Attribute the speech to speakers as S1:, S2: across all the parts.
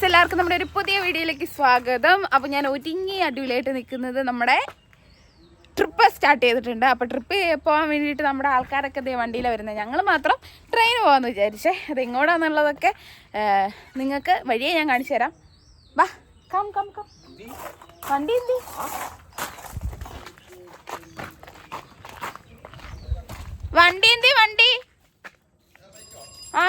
S1: Friends എല്ലാവർക്കും നമ്മുടെ ഒരു പുതിയ വീഡിയോയിലേക്ക് സ്വാഗതം. അപ്പോൾ ഞാൻ ഒരുങ്ങി അടിപൊളിയായിട്ട് നിൽക്കുന്നത് നമ്മുടെ ട്രിപ്പ് സ്റ്റാർട്ട് ചെയ്തിട്ടുണ്ട്. അപ്പോൾ ട്രിപ്പ് പോകാൻ വേണ്ടിയിട്ട് നമ്മുടെ ആൾക്കാരൊക്കെ ഇതേ വണ്ടിയിലാണ് വരുന്നത്. ഞങ്ങൾ മാത്രം ട്രെയിൻ പോകാമെന്ന് വിചാരിച്ചേ. അത് എങ്ങോട്ടാണെന്നുള്ളതൊക്കെ നിങ്ങൾക്ക് വഴിയെ ഞാൻ കാണിച്ചു തരാം. വാ കം കം കം വണ്ടി എന്തി? വണ്ടി എന്തി? വണ്ടി. ആ?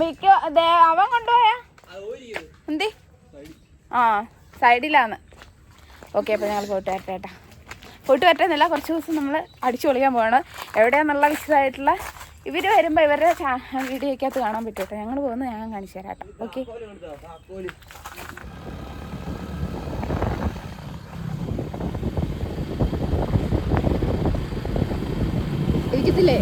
S1: മിക്ക അവൻ കൊണ്ടുപോയ? എന്തി? ആ സൈഡിലാണ്. ഓക്കെ അപ്പോൾ ഞങ്ങൾ പോയിട്ട് വരട്ടെ ഏട്ടാ പോയിട്ട് വരട്ടെന്നല്ല കുറച്ച് ദിവസം നമ്മൾ അടിച്ചു പൊളിക്കാൻ പോകണം എവിടെയാന്നുള്ള വിശദമായിട്ടുള്ള ഇവർ വരുമ്പോൾ ഇവരുടെ വീഡിയോയ്ക്കകത്ത് കാണാൻ പറ്റും ഞങ്ങൾ പോകുന്നത് ഞാൻ കാണിച്ചു തരാം കേട്ടോ. ഓക്കെ. ഇരിക്കത്തില്ലേ?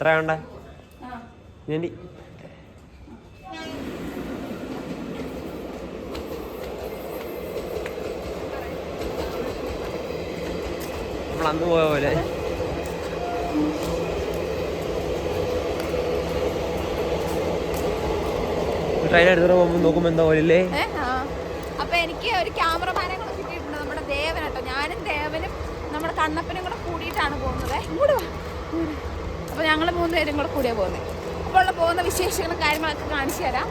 S2: എത്ര വേണ്ട? ഞാൻ നമ്മൾ അന്ന് പോയ പോലെ. ട്രെയിൻ എടുത്തിട്ട് പോകുമ്പോൾ നോക്കുമ്പോൾ എന്താ പോലെ.
S1: അപ്പൊ എനിക്ക് ഒരു ക്യാമറമാനെ കൂടെ കിട്ടിയിട്ടുണ്ട് നമ്മുടെ ദേവനട്ടോ ഞാനും ദേവനും നമ്മുടെ കണ്ണപ്പനും കൂടെ കൂടിയിട്ടാണ് പോകുന്നത്. ഇങ്ങോട്ട് വാ. ഇങ്ങോട്ട്. അപ്പൊ ഞങ്ങൾ മൂന്ന് പേരും കൂടെ കൂടിയാ പോകുന്നത് അപ്പോൾ ഉള്ള പോകുന്ന വിശേഷങ്ങളും കാര്യങ്ങളൊക്കെ കാണിച്ചു തരാം.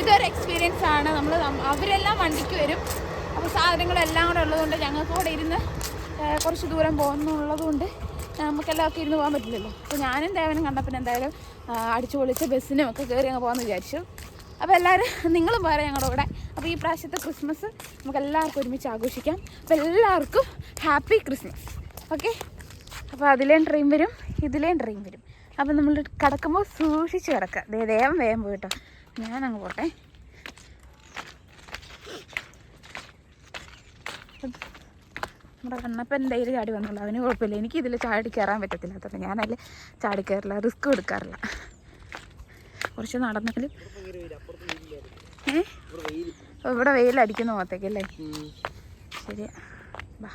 S1: ഇതൊരു എക്സ്പീരിയൻസ് ആണ്. നമ്മൾ അവരെല്ലാം വണ്ടിക്ക് വരും. അപ്പോൾ സാധനങ്ങളെല്ലാം കൂടെ ഉള്ളതുകൊണ്ട് ഞങ്ങൾക്ക് കൂടെ ഇരുന്ന് കുറച്ച് ദൂരം പോകുന്നുള്ളത് കൊണ്ട് നമുക്കെല്ലാവർക്കും ഇരുന്ന് പോകാൻ പറ്റില്ലല്ലോ. അപ്പോൾ ഞാനും ദേവനും കണ്ടപ്പോൾ എന്തായാലും അടിച്ചു പൊളിച്ച് ബസ്സിനും ഒക്കെ കയറി അങ്ങ് പോകാമെന്ന് വിചാരിച്ചു. അപ്പോൾ എല്ലാവരും നിങ്ങളും വേറെ ഞങ്ങളുടെ കൂടെ. അപ്പോൾ ഈ പ്രാവശ്യത്തെ ക്രിസ്മസ് നമുക്ക് എല്ലാവർക്കും ഒരുമിച്ച് ആഘോഷിക്കാം. അപ്പോൾ എല്ലാവർക്കും ഹാപ്പി ക്രിസ്മസ്. ഓക്കെ? അപ്പോൾ അതിലേം ട്രെയിൻ വരും ഇതിലേയും ട്രെയിൻ വരും. അപ്പോൾ നമ്മൾ കിടക്കുമ്പോൾ സൂക്ഷിച്ച് കിടക്കുക ദേ വേഗം വേഗം പോയിട്ടോ. ഞാൻ അങ്ങ് പോട്ടെ. നമ്മുടെ കണ്ണപ്പൻ ഡെയിലി ചാടി വന്നുള്ളൂ അവന് കുഴപ്പമില്ല. എനിക്ക് ഇതിൽ ചാടി കയറാൻ പറ്റത്തില്ല. അതുകൊണ്ട് ഞാനതിൽ ചാടി കയറില്ല. റിസ്ക് എടുക്കാറില്ല. കുറച്ച് നടന്നാലും ഏ? ഇവിടെ വെയിലടിക്കുന്ന പോകത്തേക്കല്ലേ ശരിയാ. ബാ.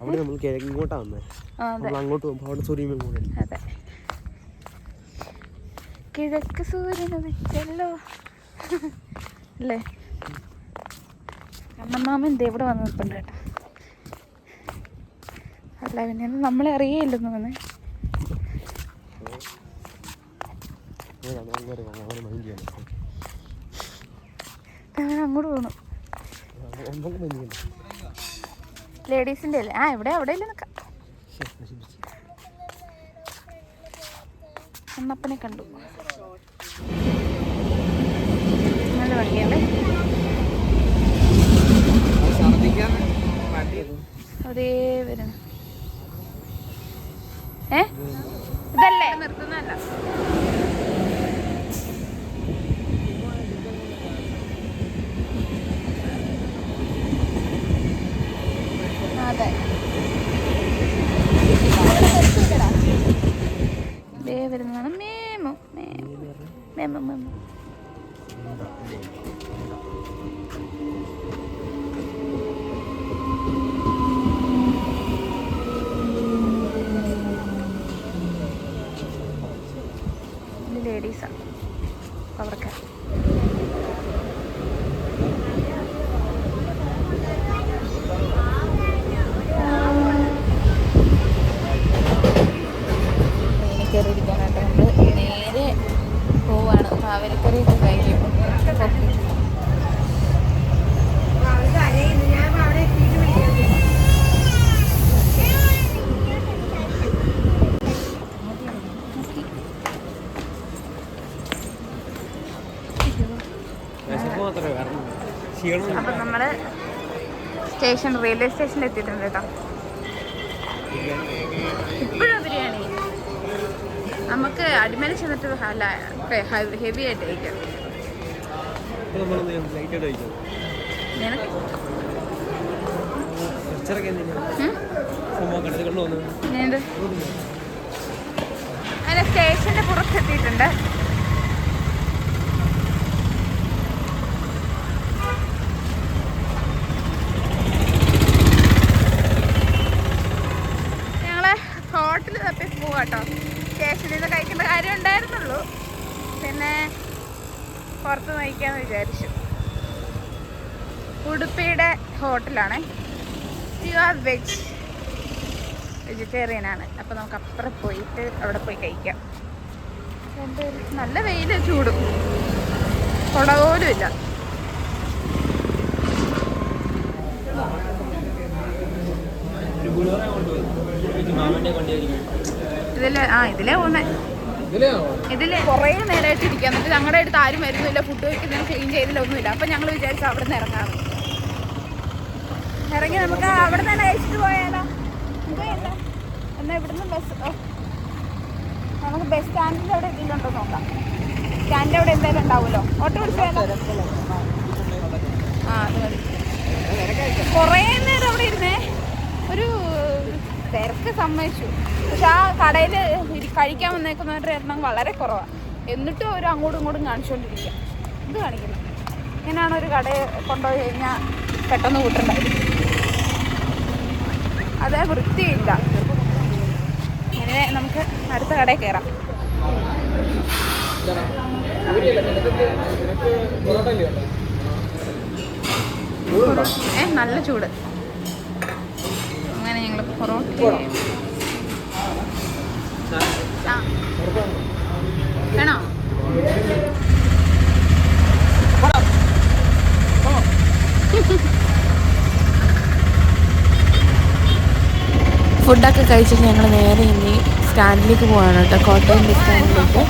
S2: അവിടെ നമ്മൾ കിഴക്കിങ്ങോട്ടാണ് വന്നത് നമ്മൾ അങ്ങോട്ട് പോകുമ്പോൾ അവിടെ സൂര്യൻ കൂടെ
S1: അതെ. കിഴക്ക് സൂര്യൻ ഉദിച്ചല്ലോ അല്ലേ? ദേ ഇവിടെ വന്ന് നിൽപ്പുണ്ട് കേട്ടോ. അല്ല പിന്നെ നമ്മളെ അറിയേയില്ലെന്ന് വന്ന്
S2: അങ്ങോട്ട്
S1: പോകണം ലേഡീസിന്റെ അല്ലേ? ആ എവിടെ അവിടെ ഇല്ല നിൽക്കാം. കണ്ണപ്പനെ കണ്ടു. നല്ല ഭംഗിയല്ലേ അതേ വരുന്നു ഏ? ഇതല്ലേ? നിർത്തുന്നല്ല അതെ ദേ വരുന്നതാണ് മേമോ. മേമോ. മേമോ മേമോ. ലേഡീസാണ് അവർക്ക് ട്രെയിനിൽ കയറിയിരിക്കാനായിട്ട് നമ്മൾ നേരെ പോവാണ് മാവേലിക്കരയൊക്കെ കഴിക്കും ഓക്കെ
S2: വിശപ്പ് മാത്രമേ കാരണം ക്ഷീണം
S1: അപ്പം നമ്മൾ സ്റ്റേഷൻ റെയിൽവേ സ്റ്റേഷനിൽ എത്തിയിട്ടുണ്ട് കേട്ടോ. ഇപ്പോഴും ബിരിയാണി? നമുക്ക് അടിമേലെ ചെന്നിട്ട് അല്ല ഹെവി ആയിട്ട് കഴിക്കാം
S2: കണ്ടത് കണ്ടു വന്നു
S1: ഇനിയുണ്ട്. അങ്ങനെ സ്റ്റേഷന്റെ പുറത്തെത്തിയിട്ടുണ്ട് ഞങ്ങൾ ഹോട്ടലിൽ തപ്പി പോവാട്ടോ. സ്റ്റേഷനിൽ നിന്ന് കഴിക്കുന്ന കാര്യം ഉണ്ടായിരുന്നുള്ളൂ. പിന്നെ പുറത്ത് നയിക്കാന്ന് വിചാരിച്ചു. ഉടുപ്പിയുടെ ഹോട്ടലാണ്. പ്യുവർ വെജ് വെജിറ്റേറിയൻ ആണ്. അപ്പോൾ നമുക്ക് അപ്പുറം പോയിട്ട് അവിടെ പോയി കഴിക്കാം. നല്ല വെയിൽ ചൂടും. കുട പോലും ഇല്ല. ഇതിൽ ആ ഇതിലെ പോന്നെ. ഇതിൽ കുറേ നേരമായിട്ട് ഇരിക്കാം എന്നിട്ട് ഞങ്ങളുടെ അടുത്ത് ആരും വരുന്നില്ല. ഫുഡ് കഴിക്കുന്നതിന് ക്ലീൻ ചെയ്തില്ല ഒന്നുമില്ല. അപ്പൊ ഞങ്ങൾ വിചാരിച്ചു അവിടെ നിന്ന് ഇറങ്ങാറ് ഇറങ്ങി നമുക്ക് അവിടെ തന്നെ കഴിച്ചിട്ട് പോയാലോ? എന്നാ ഇവിടുന്ന് ബസ് നമുക്ക് ബസ് സ്റ്റാൻഡിൽ അവിടെ എത്തിയിട്ടുണ്ടോ നോക്കാം. സ്റ്റാൻഡ് അവിടെ എന്തായാലും ഉണ്ടാവുമല്ലോ. ഓട്ടോ വിളിച്ച് പോയാലോ ആ അത് കുറേ നേരം അവിടെ ഇരുന്നേ. ഒരു തിരക്ക് സമ്മതിച്ചു. പക്ഷെ ആ കടയിൽ കഴിക്കാൻ വന്നേക്കുന്നവരുടെ എണ്ണം വളരെ കുറവാണ് എന്നിട്ടും അവർ അങ്ങോട്ടും ഇങ്ങോട്ടും കാണിച്ചുകൊണ്ടിരിക്കുക ഇത് കാണിക്കുന്നത് ഇങ്ങനെയാണ് ഒരു കടയെ കൊണ്ടുപോയി കഴിഞ്ഞാൽ പെട്ടെന്ന് കൂട്ടുണ്ടായിരിക്കും അതേ വൃത്തിയില്ല. ഇങ്ങനെ നമുക്ക് അടുത്ത കടയിൽ കയറാം ഏ നല്ല ചൂട്. അങ്ങനെ പൊറോട്ട. വേണോ?
S3: ഫുഡൊക്കെ കഴിച്ചിട്ട് ഞങ്ങൾ നേരെ ഇനി സ്റ്റാൻഡിലേക്ക് പോവാണ് കേട്ടോ കോട്ടയം ബസ് സ്റ്റാൻഡിലേക്ക്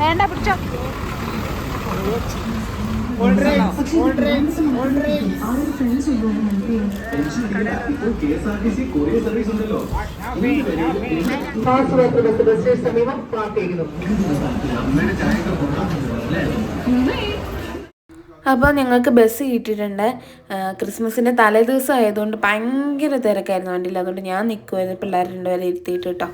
S1: വേണ്ട പിടിച്ചോ
S3: അപ്പോൾ ഞങ്ങൾക്ക് ബസ് കിട്ടിയിട്ടുണ്ട്. ക്രിസ്മസിന്റെ തലേദിവസം ആയതുകൊണ്ട് ഭയങ്കര തിരക്കായിരുന്നു വണ്ടിയിൽ. അതുകൊണ്ട് ഞാൻ നിൽക്കുമായിരുന്നു പിള്ളേർ രണ്ടുപേരെ ഇരുത്തിയിട്ട് കേട്ടോ.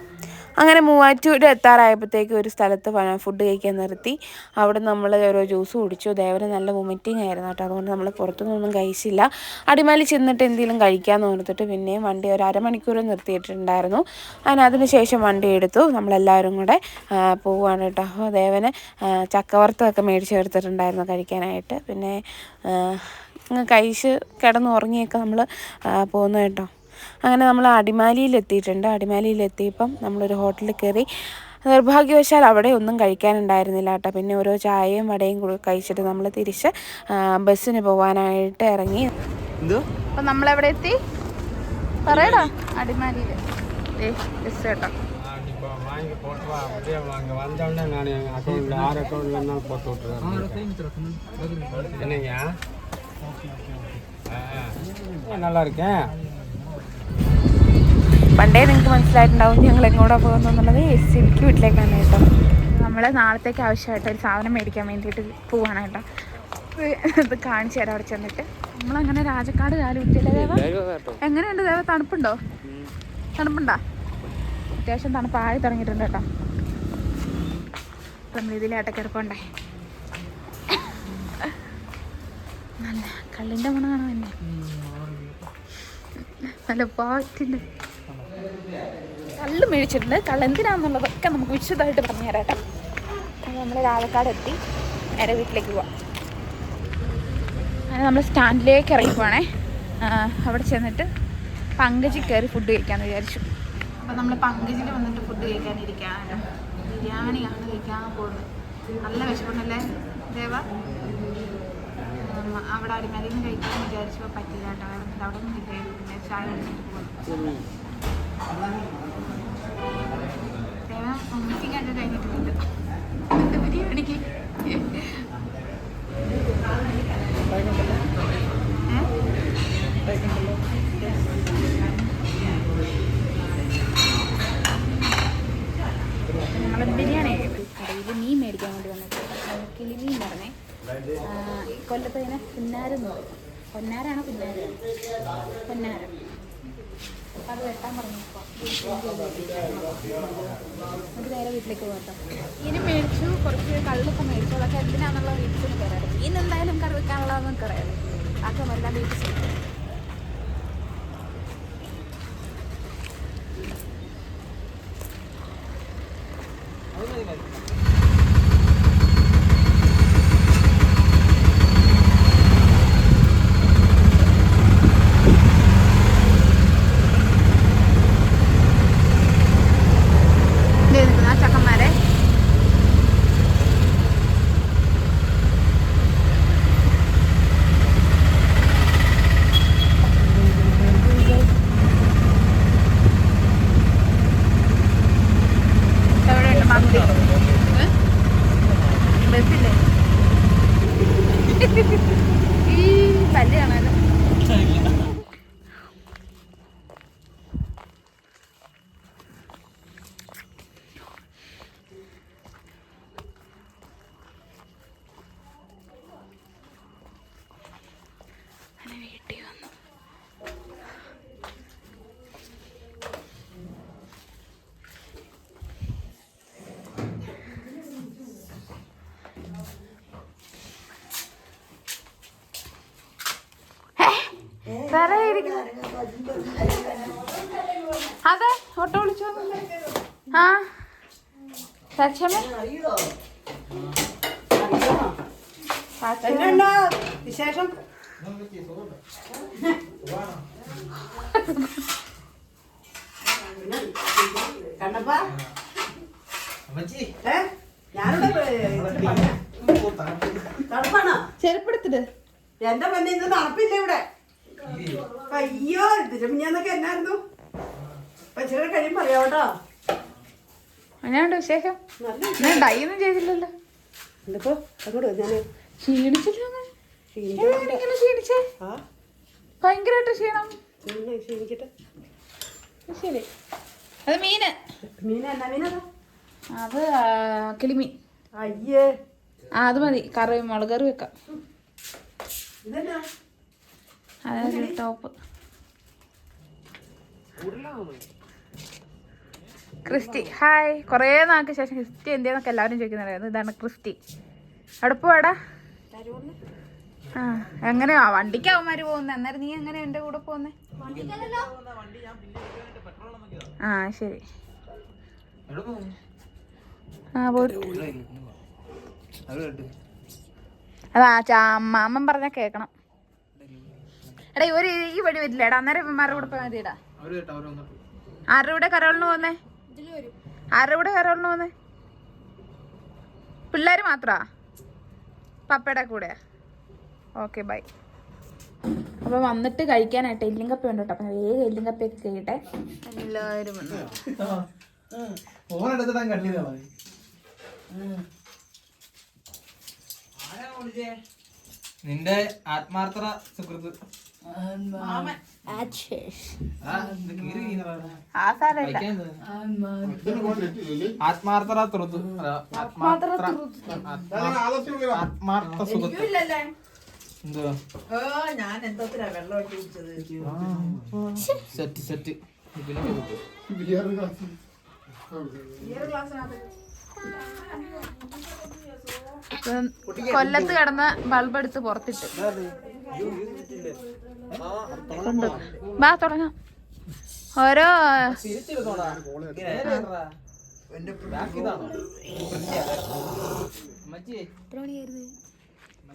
S3: അങ്ങനെ മൂവാറ്റൂർ എത്താറായപ്പോഴത്തേക്ക് ഒരു സ്ഥലത്ത് ഫുഡ് കഴിക്കാൻ നിർത്തി. അവിടെ നമ്മൾ ഓരോ ജ്യൂസ് കുടിച്ചു. ദേവന് നല്ല വൊമിറ്റിംഗ് ആയിരുന്നു കേട്ടോ. അതുകൊണ്ട് നമ്മൾ പുറത്തുനിന്നൊന്നും കഴിച്ചില്ല. അടിമാലി ചെന്നിട്ട് എന്തെങ്കിലും കഴിക്കാമെന്ന് ഓർത്തിട്ട് പിന്നെയും വണ്ടി ഒരു അരമണിക്കൂർ നിർത്തിയിട്ടുണ്ടായിരുന്നു. അതിന് ശേഷം വണ്ടി എടുത്തു. നമ്മളെല്ലാവരും കൂടെ പോവുകയാണ് കേട്ടോ. അപ്പോൾ ദേവന് ചക്കവർത്തമൊക്കെ മേടിച്ച് എടുത്തിട്ടുണ്ടായിരുന്നു കഴിക്കാനായിട്ട്. പിന്നെ കഴിച്ച് കിടന്നുറങ്ങിയൊക്കെ നമ്മൾ പോകുന്നു കേട്ടോ. അങ്ങനെ നമ്മൾ അടിമാലിയിൽ എത്തിയിട്ടുണ്ട് അടിമാലിയിൽ എത്തിയപ്പം നമ്മളൊരു ഹോട്ടലിൽ കയറി നിർഭാഗ്യവശാൽ അവിടെ ഒന്നും കഴിക്കാനുണ്ടായിരുന്നില്ല കേട്ടോ പിന്നെ ഓരോ ചായയും വടയും കൂടി കഴിച്ചിട്ട് നമ്മൾ തിരിച്ച് ആ, ബസ്സിന് പോകാനായിട്ട് ഇറങ്ങി
S2: എന്തോ
S1: അപ്പൊ നമ്മളെവിടെ എത്തി പറയടാ അടിമാലിയില് ഏ ബസ് കേട്ടോ
S4: இப்போ வாங்கி போட்டுவா அப்படியே அங்கே வந்தோடனே நான் அக்கௌண்ட்டில் ஆறு அக்கௌண்ட்டில் இருந்தாலும் போட்டு விட்ருவேன் என்னங்க ஆ, நல்லா இருக்கேன்
S3: പണ്ടേ നിങ്ങൾക്ക് മനസ്സിലായിട്ടുണ്ടാവും ഞങ്ങൾ എങ്ങോട്ടാണ് പോകുന്നത് എസ് എനിക്ക് വീട്ടിലേക്കാണ് കേട്ടോ.
S1: നമ്മൾ നാളത്തേക്ക് ആവശ്യമായിട്ട് ഒരു സാധനം മേടിക്കാൻ വേണ്ടിയിട്ട് പോവാണ് കേട്ടോ. ഇത് കാണിച്ചു തരാം അവിടെ ചെന്നിട്ട്. നമ്മളങ്ങനെ രാജക്കാട് കാൽ കുത്തിയല്ലേ ദേവ? എങ്ങനെയുണ്ട് ദേവ? തണുപ്പുണ്ടോ? തണുപ്പുണ്ടോ? അത്യാവശ്യം തണുപ്പായി തുടങ്ങിയിട്ടുണ്ട് കേട്ടോ. നമ്മൾ ഇതിലേട്ടൊക്കെ കിടപ്പുണ്ടേ നല്ല കള്ളിന്റെ മണം കാണാൻ തന്നെ നല്ല പാറ്റിന്റെ കള്ള് മേടിച്ചിട്ടുണ്ട്. കള്ള് എന്തിനാന്നുള്ളതൊക്കെ നമുക്ക് വിശദമായിട്ട് പറഞ്ഞു തരാം അപ്പോൾ നമ്മൾ രാവക്കാട് എത്തി. നേരെ വീട്ടിലേക്ക് പോവാം. അങ്ങനെ നമ്മൾ സ്റ്റാൻഡിലേക്ക് ഇറങ്ങിപ്പോണേ അവിടെ ചെന്നിട്ട് പങ്കജി കയറി ഫുഡ് കഴിക്കാമെന്ന് വിചാരിച്ചു. അപ്പോൾ നമ്മൾ പങ്കജിൽ വന്നിട്ട് ഫുഡ് കഴിക്കാനിരിക്കാനോ ബിരിയാണിയാണ് കഴിക്കാൻ പോകുന്നത്. നല്ല വിശപ്പുണ്ടല്ലേ ദേവ? അവിടെ അടിമലിന്ന് കഴിക്കാൻ വിചാരിച്ചപ്പോൾ പറ്റില്ല കേട്ടോ. അവിടെ നിന്ന് ചായ കഴിച്ചിട്ട് പോകുന്നു തേവ ഉമ്മച്ചി ബിരിയാണിക്ക് ഞങ്ങൾ ബിരിയാണി മേടിക്കാൻ വേണ്ടി വന്നിട്ട് കിളി മീൻ പറഞ്ഞേ കൊല്ലത്ത് ഇതിനെ പുന്നാരെന്ന് പറയും. പൊന്നാരാണോ പുന്നാരാണ് പൊന്നാര. നേരെ വീട്ടിലേക്ക് ഇനി മേടിച്ചു കുറച്ച് കള്ളൊക്കെ മേടിച്ചു. അതൊക്കെ എന്തിനാന്നുള്ള വീട്ടിൽ മീൻ എന്തായാലും കറി വെക്കാനുള്ളതെന്ന് അറിയാലോ ആക്കെ എല്ലാം വീട്ടിൽ ചെയ്യും ദേ നിൽക്കുന്നു ആ ചക്കന്മാരെ എവിടെയുണ്ട് മന്തി ഏ? ബസ്സില്ലേ ഈ പല്ല് കാണാലോ അങ്ങനെ വീട്ടിൽ വന്നു വേറെ അതെ ഓട്ടോ വിളിച്ചു? ആ.
S5: എന്നാ വിശേഷം? കണ്ണപ്പ?
S1: ചെരുപ്പെടുത്തിട്ട്
S5: എന്റെ പെണ്ണ ഇന്ന് തണുപ്പില്ല ഇവിടെ. അയ്യോ ഇതിന്റെ മിഞ്ഞാന്നൊക്കെ എന്നായിരുന്നു? പച്ചിരി കഴിയും പറയാം കേട്ടോ
S1: അങ്ങനെയുണ്ട് വിശേഷം ഞാൻ ഡൈന്നും ചെയ്തില്ലല്ലോ.
S5: എന്തിപ്പോ? അങ്ങോട്ട് ഞാൻ
S1: ക്ഷീണിച്ചില്ല ക്ഷീണിച്ചേ? ഭയങ്കരമായിട്ട് ക്ഷീണം.
S5: നിന്ന് ക്ഷീണിച്ചിട്ട്
S1: ശരി. അത് മീന്.
S5: മീന എന്നാ മീനതാ?
S1: അത് കിളിമീൻ.
S5: അയ്യേ.
S1: ആ അത് മതി. കറി മുളക് കറി വെക്കാം.
S5: ഇതെന്നാ?
S1: അതൊരു ടോപ്പ്. Christy hi. കുറേ നാൾക്ക് ശേഷം ക്രിസ്റ്റി എന്തിയെന്നൊക്കെ എല്ലാവരും ചോദിക്കുന്നുണ്ടായിരുന്നു. ഇതാണ് ക്രിസ്റ്റി. അവിടെ പോവാടാ. ആ എങ്ങനെയാ? വണ്ടിക്കാവന്മാര് പോകുന്നത് അന്നേരം നീ എങ്ങനെ എന്റെ കൂടെ പോകുന്നേ? ആ ശരി. ആ പോയിട്ട് അതാ അമ്മ പറഞ്ഞാ കേക്കണം. എടാ ഒരു ഈ വഴി വരില്ല എടാ അന്നേരം ഇവന്മാരുടെ കൂടെ പോയാൽ മതിടാ ആരുടെ കൂടെ കരോളിന് പോന്നേ? ആരുടെ കൂടെ കരോളിന് പോന്നേ? പിള്ളേര് മാത്രാ? പപ്പയുടെ കൂടെ. Okay bye. അപ്പൊ വന്നിട്ട് കഴിക്കാനായിട്ട് എല്ലിങ്കപ്പ ഉണ്ട് കേട്ടോ. അപ്പൊ വേഗം എല്ലിങ്കപ്പയൊക്കെ കഴിയട്ടെ. എല്ലാവരും വന്നു.
S6: നിന്റെ ആത്മാർത്ഥ സുഹൃത്ത്. ആത്മാർത്ഥ ആത്മാർത്ഥ
S5: എന്തോത്തിനാ വെള്ളം ഒട്ടി കുടിച്ചത്.
S6: Set set.
S1: കൊല്ലത്ത് കിടന്ന ബൾബ് എടുത്ത് പുറത്തിട്ട്. വാ തുടങ്ങാം. ഓരോ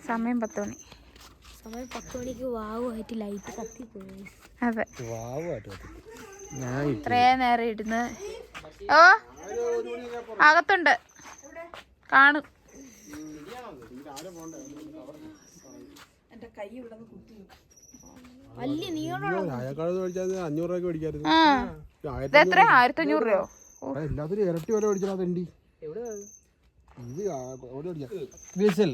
S1: സമയം പത്ത് മണി.
S7: സമയം പത്ത് മണിക്ക് വാവുമായിട്ട് ലൈറ്റ് കത്തിപ്പോയി
S1: അതെ. ഇത്രേ നേരം ഇരുന്ന്. ഓ അകത്തുണ്ട്. കാണും. എന്റെ കൈ ഇവിടെ കുത്തി.
S7: വലിയ നീളമുള്ള
S2: അയാൾക്കാട് മേടിച്ചാൽ അഞ്ഞൂറ് രൂപയ്ക്ക് മേടിക്കായിരുന്നു.
S1: ഇത് എത്ര ആയിരത്തി അഞ്ഞൂറ് രൂപയോ?
S2: എല്ലാത്തിനും ഇരട്ടി വില മേടിച്ചാൽ?
S6: വിസിൽ.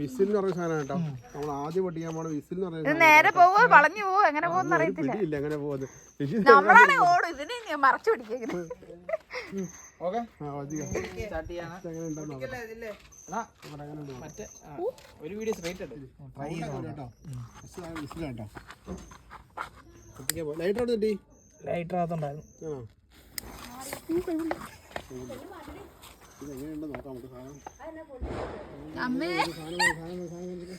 S2: വിസിൽ എന്ന് പറഞ്ഞ സാധനം കേട്ടോ. നമ്മൾ ആദ്യം പൊട്ടിക്കാൻ പോണ വിസിൽ എന്ന് പറഞ്ഞ
S1: നേരെ പോവോ? വളഞ്ഞു പോവോ? എങ്ങനെ പോകുന്ന അറിയത്തില്ല.
S2: എങ്ങനെ പോകുന്നത് വിസിൽ
S1: ഓടും. ഇതിനെ മറച്ചു പിടിക്കുന്നത്
S6: ഓക്കെ? മറ്റേ ഒരു വീഡിയോ സ്ട്രൈറ്റ് ട്രൈ ചെയ്ത്
S2: ലൈറ്റർ അവിടെ
S6: ലൈറ്റർ അകത്തുണ്ടായിരുന്നു.
S2: ആണോ ഇത് എങ്ങനെയുണ്ടെന്ന് നോക്കാം നമുക്ക് സാധനം.
S1: അമ്മേ.
S2: സാധനം സാധനം.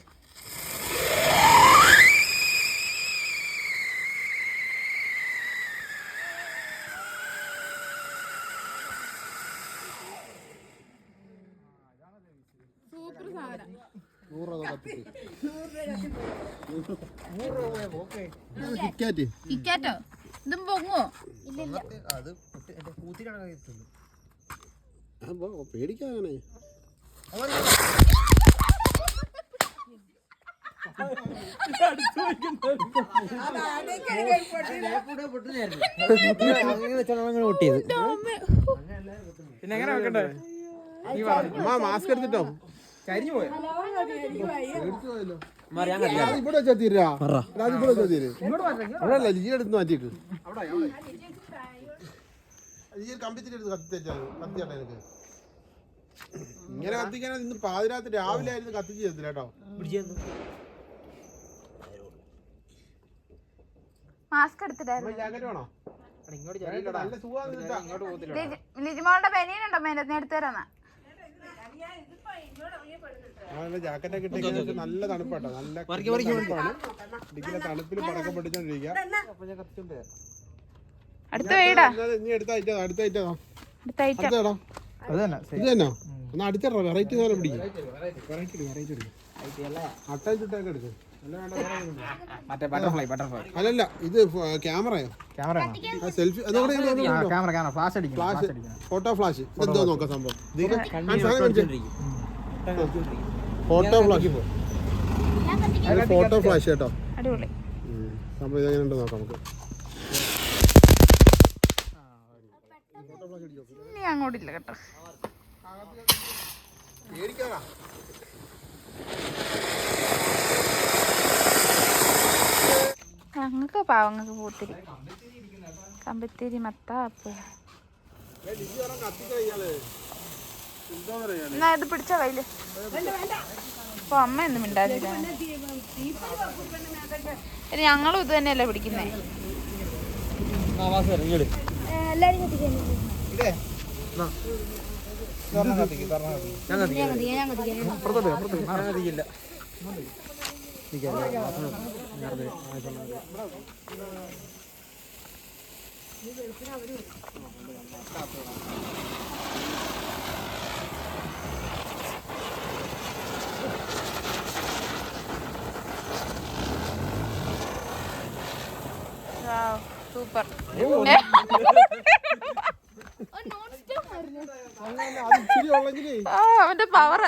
S2: കിക്കാറ്റ്
S1: ഇതും പൊങ്ങോ
S2: അപ്പൊ പേടിക്കാങ്ങനെ
S6: പിന്നെ എങ്ങനെ വെക്കണ്ടേ?
S2: മാസ്ക് എടുത്തിട്ടോ?
S6: കരിഞ്ഞു പോയോ?
S2: ഇവിടെ വെച്ചാ തീരാ. അത് ഇവിടെ വെച്ചാ തീര്. അവിടെ അല്ല ലീ എടുത്ത് മാറ്റിക്ക് ലീ കമ്പിത്തിട്ട് കത്തിച്ചാ എനിക്ക് ഇങ്ങനെ കത്തിക്കാൻ ഇന്ന് പാതിരാത്രി രാവിലെ ആയിരുന്നു കത്തിച്ച് ചെയ്തില്ല കേട്ടോ.
S1: മാസ്ക് എടുത്തിട്ടായിരുന്നു. ലിജിമോളുടെ ബനിയനുണ്ടോ മേനത്ത് എടുത്തു തരാന്നാ
S2: ജാക്കറ്റ് ഒക്കെ നല്ല തണുപ്പാട്ടോ. നല്ല തണുപ്പാണ്. ഇടിക്കുന്ന തണുപ്പിൽ പടക്കം പൊട്ടിച്ചോണ്ടിരിക്കുക
S1: അടുത്ത വീടാ.
S2: ഇനി അടുത്ത ഐറ്റം അടുത്ത ഐറ്റം
S1: അടുത്ത ഐറ്റം
S2: അടുത്തേടാ
S6: അത് തന്നെ
S2: ഇത് തന്നെ? ഒന്ന് അടിച്ചിടോ വെറൈറ്റി സാധനം പിടിക്കും. വെറൈറ്റി വെറൈറ്റി എടുക്കും അട്ട ചുട്ടൊക്കെ എടുക്കും. അല്ലല്ല ഇത് ക്യാമറയോ
S6: camera selfie
S2: camera
S6: camera flash
S2: photo flash എന്തോ നോക്കാം സംഭവം. Photo flash. ഫോട്ടോ ഫ്ലാഷ് കേട്ടോ.
S1: അടിപൊളി.
S2: ഇതെങ്ങനെ ഉണ്ട് നോക്കാം നമുക്ക്.
S1: അങ്ങോട്ടില്ല കേട്ടോ. ഞങ്ങൾക്ക് പാവങ്ങൾക്ക് പൂത്തിരി. കമ്പത്തിരി മത്താ അപ്പ് എന്നാ ഇത് പിടിച്ച കയ്യിൽ. അപ്പൊ അമ്മ ഒന്നും മിണ്ടാതില്ല ഞങ്ങളും ഇത് തന്നെയല്ലേ പിടിക്കുന്നേ?
S7: ഞാൻ കത്തിക്കാൻ ഞാൻ കത്തിക്കാൻ
S6: അപ്പുറത്തോട്ട് അപ്പുറത്തോട്ട് ഞാൻ കത്തിക്കില്ല
S1: സൂപ്പർ
S2: അത് ഇച്ചിരി ഉള്ളെങ്കിലേ.
S1: ആ അവന്റെ പവർ